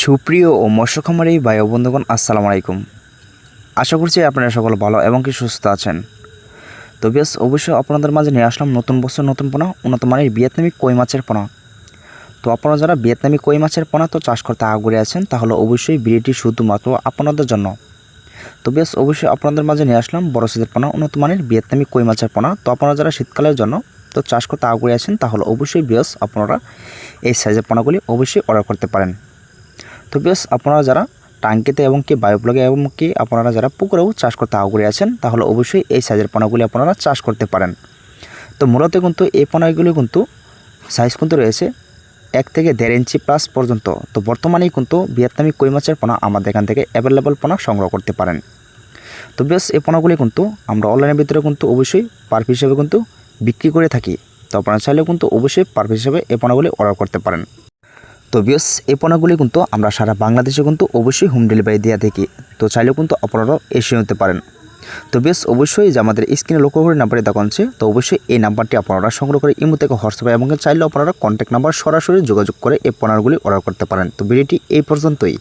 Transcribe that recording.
সুপ্রিয় ও মৎস্য ভাই ও বন্ধুগণ, আসসালামু আলাইকুম। আশা করছি আপনারা সকল ভালো এবং কি সুস্থ আছেন। তো বেশ, অবশ্যই আপনাদের মাঝে নিয়ে আসলাম নতুন বছর, নতুন পোনা, উন্নত মানের ভিয়েতনামি কই মাছের পোনা। তো আপনারা যারা ভিয়েতনামি কই মাছের পোনা তো চাষ করতে আগ্রহী আছেন, তাহলে অবশ্যই ভিডিওটি শুধুমাত্র আপনাদের জন্য। তো বেশ, অবশ্যই আপনাদের মাঝে নিয়ে আসলাম বড় সাইজের পোনা, উন্নত মানের ভিয়েতনামি কই মাছের পোনা। তো আপনারা যারা শীতকালের জন্য তো চাষ করতে আগ্রহী আছেন, তাহলে অবশ্যই বেশ, আপনারা এই সাইজের পোনাগুলি অবশ্যই অর্ডার করতে পারেন। তো বেশ, আপনারা যারা টাঙ্কিতে এবং কি বায়োপ্লগে এবং কি আপনারা যারা পুকুরেও চাষ করতে আগ্রহী আছেন, তাহলে অবশ্যই এই সাইজের পোনাগুলি আপনারা চাষ করতে পারেন। তো মূলত কিন্তু এই পোনাগুলি কিন্তু সাইজ কিন্তু রয়েছে এক থেকে দেড় ইঞ্চি প্লাস পর্যন্ত। তো বর্তমানেই কিন্তু ভিয়েতনামি কই মাছের পোনা আমাদের এখান থেকে অ্যাভেলেবল পোনা সংগ্রহ করতে পারেন। তো বেশ, এই পোনাগুলি কিন্তু আমরা অনলাইনের ভিতরে কিন্তু অবশ্যই পার পিস হিসেবে কিন্তু বিক্রি করে থাকি। তো আপনারা চাইলেও কিন্তু অবশ্যই পার পিস হিসেবে এই পোনাগুলি অর্ডার করতে পারেন। তো বেশ এই পণ্যগুলি কিন্তু আমরা সারা বাংলাদেশে কিন্তু অবশ্যই হোম ডেলিভারি দেওয়া থাকি। তো চাইলেও কিন্তু আপনারাও এসে নিতে পারেন। তো বেশ অবশ্যই যে আমাদের স্ক্রিনে লক্ষ্য করে নাম্বারে দেখাচ্ছে তো অবশ্যই এই নাম্বারটি আপনারা সংগ্রহ করে ইমো থেকে হোয়াটসঅ্যাপে এবং চাইলেও আপনারা কন্ট্যাক্ট নাম্বার সরাসরি যোগাযোগ করে এই পণ্যগুলি অর্ডার করতে পারেন। তো ভিডিওটি এই পর্যন্তই।